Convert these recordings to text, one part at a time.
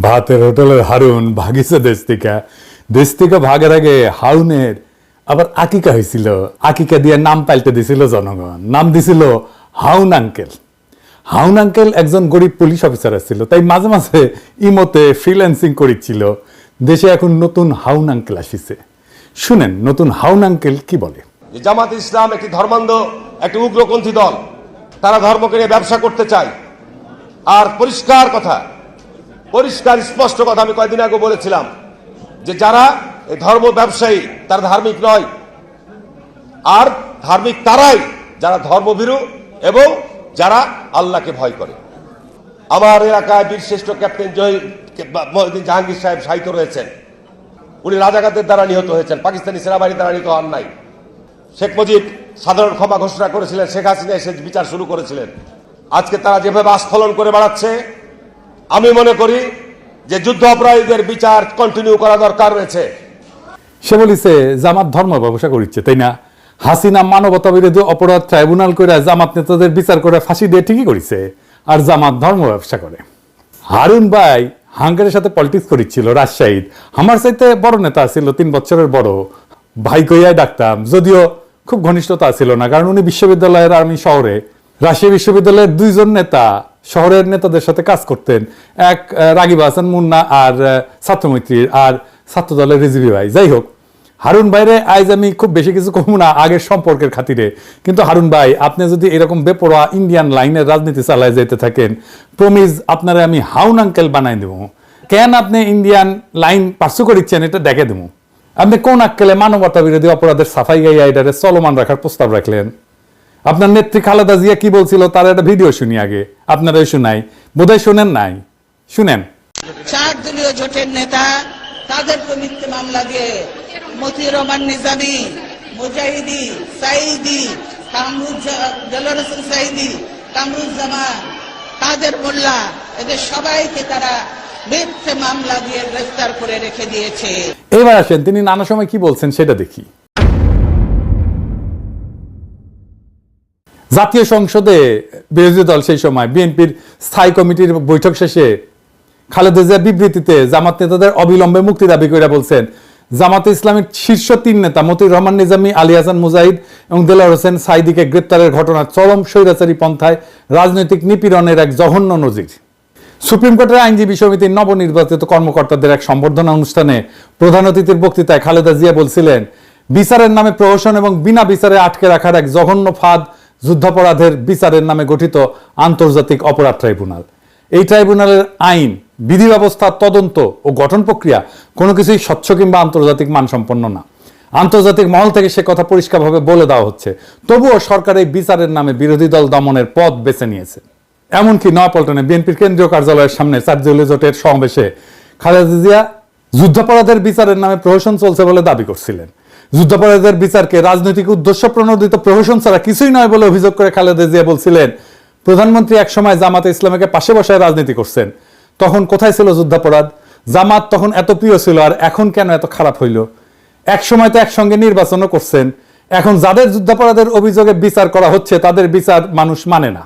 ভাতের হোটেলের হারুন ভাগিছে দেশ থেকে। দেশ থেকে ভাগের আগে হারুনের আবার আকিকা হয়েছিল আকিকা দিয়ে নাম পাল্টে দিছিল জনগণ। নাম দিছিল হাউন আঙ্কেল। হাউন আঙ্কেল একজন গরিব পুলিশ অফিসার ছিল তাই মাঝে মাঝে ইমতে ফ্রিল্যান্সিং করেছিল দেশে এখন নতুন হাউন আঙ্কেল আসিছে। শুনেন, নতুন হাউন আঙ্কেল কি বলে? জামাত ইসলাম একটি ধর্মান্ধ, একটি উগ্রপন্থী দল। তারা ধর্মকে নিয়ে ব্যবসা করতে চায়। আর পরিষ্কার কথা পরিষ্কার, স্পষ্ট কথা আমি কয়েকদিন আগে বলেছিলাম যে যারা ধর্ম ব্যবসায়ী, তারা ধার্মিক নয়। আর ধার্মিক তারাই যারা ধর্মভীরু এবং যারা আল্লাহকে ভয় করে। আমার এলাকায় বীরশ্রেষ্ঠ ক্যাপ্টেন মহিউদ্দিন জাহাঙ্গীর সাহেব সাহিত্য রয়েছেন। উনি রাজাকারদের দ্বারা নিহত হয়েছেন, পাকিস্তানি সেনাবাহিনী দ্বারা নিহত হন নাই। শেখ মুজিব সাধারণ ক্ষমা ঘোষণা করেছিলেন, শেখ হাসিনা এসে বিচার শুরু করেছিলেন। আজকে তারা যেভাবে আস্ফলন করে বেড়াচ্ছে আমি মনে করি যে যুদ্ধ অপরাধীদের বিচার কন্টিনিউ করা দরকার রয়েছে। সে বলিছে জামাত ধর্ম ব্যবসা করিচ্ছে, তাই না? হাসিনা মানবতা বিরোধী অপরাধ ট্রাইব্যুনাল করে জামাত নেতাদের বিচার করে ফাঁসি দিয়ে ঠিকই করিছে, আর জামাত ধর্ম ব্যবসা করে। হারুন ভাই হাঙ্গারের সাথে পলিটিক্স করিচ্ছিল, রাজশাহীর। আমার চাইতে বড় নেতা ছিল তিন বছরের বড়। ভাই কইয়াই ডাকতাম, যদিও খুব ঘনিষ্ঠতা ছিল না, কারণ উনি বিশ্ববিদ্যালয়ের আর্মি শহরে। রাজশাহী বিশ্ববিদ্যালয়ের দুইজন নেতা শহরের নেতাদের সাথে কাজ করতেন। এক রাগিব হাসান মুন্না আর ছাত্রমৈত্রীর আর ছাত্র দলের রিজিবি ভাই। যাই হোক, হারুন ভাইরে আজ আমি খুব বেশি কিছু কমু না আগের সম্পর্কের খাতিরে। কিন্তু হারুন ভাই, আপনি যদি এরকম বেপরোয়া ইন্ডিয়ান লাইনের রাজনীতি চালায় যেতে থাকেন প্রমিজ আপনারা আমি হাউন আঙ্কেল বানাই দেবো। কেন আপনি ইন্ডিয়ান লাইন পার্সু করিচ্ছেন এটা দেখে দেবো। আপনি কোন আক্কেলে মানবতা বিরোধী অপরাধের সাফাই গাইয়া এটারে চলমান রাখার প্রস্তাব রাখলেন? আপনার নেত্রী খালেদা জিয়া কি বলছিল, তার একটা ভিডিও শুনি আগে। আপনারাই শুনাই। বোধহয় শুনেন নাই। শুনেন। চার দলীয় জোটের নেতা তাদেরকে মিথ্যে মামলা দিয়ে মতিউর রহমান নিজামী মুজাহিদি সাইদি কামরুজ্জামান সাইদি কামরুজ্জামান কাদের মোল্লা এদের সবাইকে তারা মিথ্যে মামলা দিয়ে গ্রেফতার করে রেখে দিয়েছে। এবার আসেন তিনি নানা সময় কি বলছেন সেটা দেখি। জাতীয় সংসদে বিরোধী দল সেই সময় বিএনপির স্থায়ী কমিটির বৈঠক শেষে খালেদা জিয়া বিবৃতিতে জামাত নেতাদের অবিলম্বে মুক্তি দাবি করে বলছেন, জামাতে ইসলামের শীর্ষ তিন নেতা মতিউর রহমান, নিজামী, আলী হাসান, মুজাহিদ এবং দেলার হোসেন সাইদিকে গ্রেপ্তারের ঘটনা চরম স্বৈরাচারী পন্থায় রাজনৈতিক নিপীড়নের এক জঘন্য নজির। সুপ্রিম কোর্টের আইনজীবী সমিতির নবনির্বাচিত কর্মকর্তাদের এক সম্বর্ধনা অনুষ্ঠানে প্রধান অতিথির বক্তৃতায় খালেদা জিয়া বলছিলেন, বিচারের নামে প্রহসন এবং বিনা বিচারে আটকে রাখার এক জঘন্য ফাঁদ যুদ্ধাপরাধের বিচারের নামে গঠিত আন্তর্জাতিক অপরাধ ট্রাইব্যুনাল। এই ট্রাইব্যুনালের আইন, বিধি ব্যবস্থা, তদন্ত ও গঠন প্রক্রিয়া কোনো কিছুই স্বচ্ছ কিংবা আন্তর্জাতিক মানসম্পন্ন না। আন্তর্জাতিক মহল থেকে সে কথা পরিষ্কারভাবে বলে দেওয়া হচ্ছে। তবুও সরকার এই বিচারের নামে বিরোধী দল দমনের পথ বেছে নিয়েছে। এমনকি নয়াপল্টনে বিএনপির কেন্দ্রীয় কার্যালয়ের সামনে চারজলি জোটের সমাবেশে খালেদা জিয়া যুদ্ধাপরাধের বিচারের নামে প্রহসন চলছে বলে দাবি করছিলেন। যুদ্ধাপরাধের বিচারকে রাজনৈতিক উদ্দেশ্য প্রণোদিত প্রহসন ছাড়া কিছুই নয় বলে অভিযোগ করে খালেদা জিয়া বলছিলেন। প্রধানমন্ত্রী একসময় জামাতে ইসলামকে পাশে বসায় রাজনীতি করছেন। তখন কোথায় ছিল যুদ্ধাপরাধ? জামাত তখন এত প্রিয় ছিল আর এখন কেন এত খারাপ হইল? এক সময় তো একসঙ্গে নির্বাচনও করছেন। এখন যাদের যুদ্ধাপরাধের অভিযোগে বিচার করা হচ্ছে, তাদের বিচার মানুষ মানে না।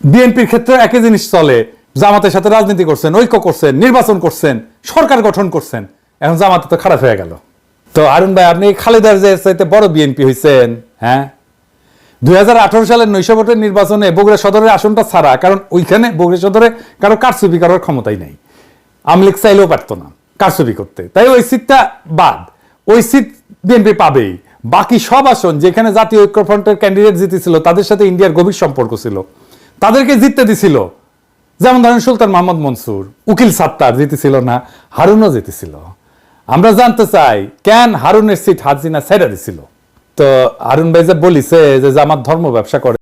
বিএনপির ক্ষেত্রে একই জিনিস চলে। জামাতের সাথে রাজনীতি করছেন, ঐক্য করছেন, নির্বাচন করছেন, সরকার গঠন করছেন। এখন জামাতে তো খারাপ হয়ে গেল। তো আরুন ভাই, আপনি খালেদার যে চাইতে বড় বিএনপি হয়েছেন হ্যাঁ? দুই সালের নৈশ ভোটের নির্বাচনে বগুড়া সদরের আসনটা ছাড়া, কারণ ওইখানে বগুড়া সদরে কারও কারচুপি করার ক্ষমতাই নেই। আমলিক চাইলেও পারতো না কারচুপি করতে। তাই ওই সিটটা বাদ। ওই সিট বিএনপি পাবেই। বাকি সব আসন যেখানে জাতীয় ঐক্যফ্রন্টের ক্যান্ডিডেট জিতেছিল, তাদের সাথে ইন্ডিয়ার গভীর সম্পর্ক ছিল। তাদেরকে জিততে দিছিল। যেমন ধরেন সুলতান মোহাম্মদ মনসুর, উকিল সাত্তার জিতেছিল না, হারুনও জিতেছিল। আমরা জানতে চাই, কেন হারুনের সিট হাজিনা ছেড়ে দিছিল? তো হারুন ভাই যে বলিছে যে আমার ধর্ম ব্যবসা করে।